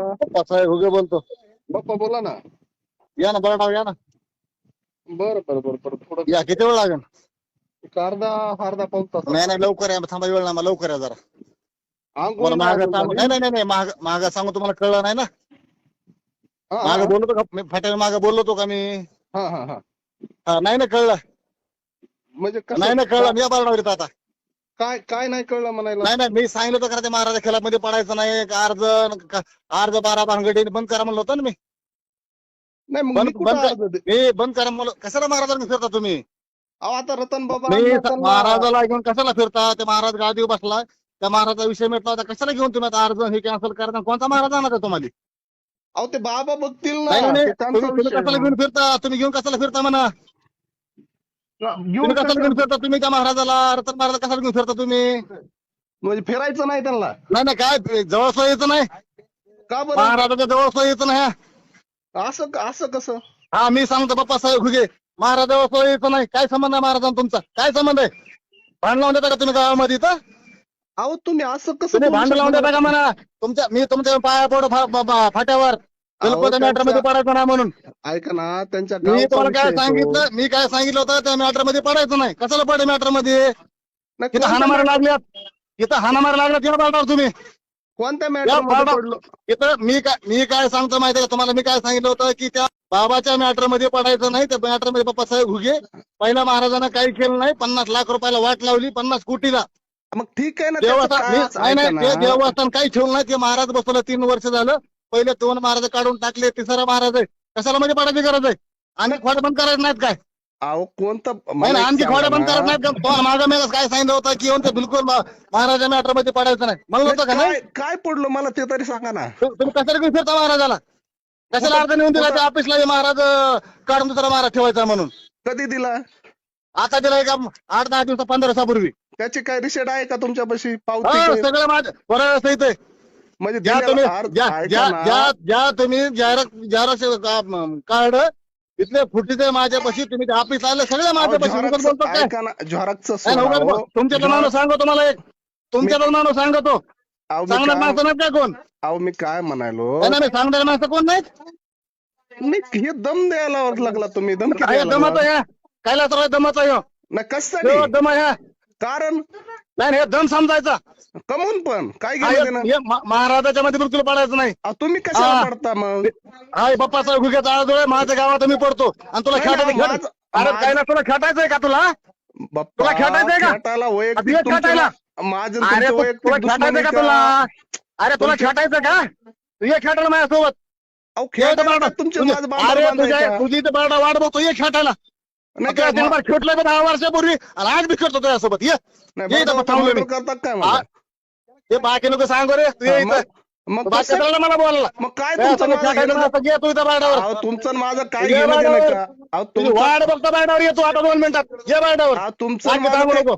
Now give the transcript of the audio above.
पप्पा साहेब हुगे बोलतो. बाप्पा बोला ना. या ना बरडाव या ना. बरं बरं बरं बरं थोडं या किती वेळ लागेल? एक अर्धा अर्धा पाऊन तास नाही नाही लवकर या थांबा वेळ ना मला लवकर या जरा. आंघोळ मला महाग नाही सांगू. नाही नाही नाही महाग महाग सांगू तुम्हाला कळलं नाही ना? हा, माग बोललो का? मी माग बोललो तो का मी? हा हा हा. हा, नाही ना कळलं. म्हणजे कसं- नाही ना कळलं. मी या बरडावर येतो आता काय काय नाही कळलं म्हणायला? नाही नाही मी सांगितलं होतं का ते महाराजा खेळात मध्ये पडायचं नाही अर्ज का- अर्ज बारा भानगडी बंद करा म्हणलं होतं ना मी. नाही मग बंद- मी कुठं बंद- अर्ज दे- मी बंद करा म्हणलं कशाला महाराजांनी फिरता तुम्ही? अहो, आता रतन बाबा मी महाराजाला घेऊन कशाला फिरता? ते महाराज गादीवर बसला त्या महाराजा विषय मिटला होता कशाला घेऊन तुम्ही आता अर्ज हे कॅन्सल करता? कोणता महाराज आहे तुम्हाला? अहो ते बाबा बघतील ना नाही नाही ते त्यांचा तुम्ही तुम्ही विषय कशाला आहे. घेऊन फिरता? तुम्ही घेऊन कशाला फिरता म्हणा? तुम्ही कशाला घेऊन कसं- फिरता? तुम्ही त्या महाराजाला रतन महाराज कशाला घेऊन फिरता तुम्ही? म्हणजे फिरायचं नाही त्यांना. नाही नाही काय? जवळ सोय यायचं नाही. का बरं? महाराजाच्या जवळ सोय यायचं नाही असं असं कसं? हा मी सांगतो बाप्पा साहेब घुगे. महाराज जवळ सोय यायचं नाही. काय संबंध आहे महाराजांचा तुमचा? काय संबंध आहे? भांड लावून देता का तुम्ही गावामध्ये इथं? अहो तुम्ही असं कसं तुम्ही बोलू भांड लावून देता? का म्हणा? तुमच्या मी तुमच्या पाया पडू फा- फा- फा- फाट्यावर बिलकुल त्या त्यांच्या- मॅटरमध्ये पडायचं नाही म्हणून. ऐका ना त्यांच्या मी तुम्हाला काय. सांगितलं? मी काय सांगितलं होतं? त्या मॅटरमध्ये पडायचं नाही. कशाला पडे मॅटरमध्ये इथं हाणामारी मॅटर- लागल्यात. इथं हाणामारी लागल्यात. या बाळावर तुम्ही. कोणत्या मॅटर इथं मी काय मी काय सांगतो माहितीये का? तुम्हाला मी काय सांगितलं होतं की त्या बाबाच्या मॅटरमध्ये पडायचं नाही. त्या मॅटरमध्ये पप्पा साहेब घुगे पहिल्या महाराजांना काही केलं नाही. पन्नास लाख रुपयाला वाट लावली. पन्नास कोटीला. मग ठीक आहे ना देवस्थान नाही ते. देवस्थान काही ठेवलं नाही. ते महाराज बसवलं तीन वर्ष झालं. पहिले दोन महाराज काढून टाकले. तिसरा महाराज आहे. कशाला मध्ये पडायची गरज आहे? आणि खोड्या बंद करायचं नाहीत काय? अहो कोणतं नाही आणखी खोड्या बंद ना. करत नाहीत का? मी काय सांगितलं होतं की येऊन ते बिलकुल मा- महाराजा मॅटरमध्ये पडायचं नाही. म्हणलं होतं का नाही? काय काय पडलो मला ते तरी सांगा ना. तु- तुम्ही कशाला घेऊन फिरता महाराजाला? कशाला अर्ज नेऊन दिला? त्या ऑफिसला हे महाराज अं, काढून दुसरा महाराज ठेवायचा म्हणून. कधी दिला? आता दिला एक आठ दहा दिवसा पंधरा दिवसापूर्वी. त्याची काय रिसेट आहे का तुमच्यापाशी? हो, पावती काय? सगळं माझं बरं सहित आहे. म्हणजे ज्या तुम्ही दिलेला अर्ज- ज्या ऐका ज्या ना. ज्या ज्या तुम्ही झेरॉक्स कार्ड इथले फुटीचे माझ्यापाशी तुम्ही ऑफिस आले सगळे माझ्यापाशी उगाच बोलतो काय ना नाही, उगाच बोल. माणूस सांगतो तुम्हाला एक. तुमच्यातलं माणूस सांगतो. सांगणार माणसं नाही काय कोण? अहो मी काय म्हणालो? नाही, नाही सांगणार माणसं कोण नाहीत? मी हे दम द्यायला लागला तुम्ही दम किती काय द्यायला दमाचा लागला? ह्या कायला तर दमाचा नाही ह्यो कशासाठी दम ह्या कारण? नाही नाही, हे दम समजायचा. कमून पण. काय हे- मा- महाराजाच्या मध्ये बिलकुल पडायचं नाही. तुम्ही कशाला हा. पडता मग? हाय बाप्पा साहेब घुग्याचा आळजोळ माझ्या गावात मी पडतो. आणि तुला नाही, खेटायचं नाही, खेट माझं- अरे माझं- काय ना तुला खेटायचंय का तुला? बाप्पा तुला खेटायचंय का? खेटायला आता वैयक्तिक तुमच्या- खेटायला? माझं अरे तुमचं तू- वैयक्तिक तुला दुश्मनी खेटायचं का का? तुला? अरे तुला तुमच्या- खेटायचं का? तू ये खेटायला माझ्यासोबत. अहो, तुमच्या तुझी- माझं बांधव अरे तुझ्या? तुझी इथं बारडा वाट बघतो ये खेटायला नाही काय, तुला मा- खेटलोय मी दहा वर्षापूर्वी? आणि आज बी खेळतो तुझ्यासोबत. ये. नाही, ये इथं थांबलोय मी. बांधव करतात काय हा? ते बाकी नको सांगू रे. तू ये हा, इथं. मग- मग बाकी कसं- कशाला मला बोलायला. मग काय तुला तुमचं माझं खेटायचं घेणं- नसतं, ये तू इथं बारडावर. अहो, तुमचं आणि माझं काय ये घेणं देणं बारडावर. का? अहो तुझी तुमचं वाट बघतो बारडावर. येतो आता दोन मिनिटात. ये बारडावर. अहो, तुमचं बाकी माझं सांगू काय- नको.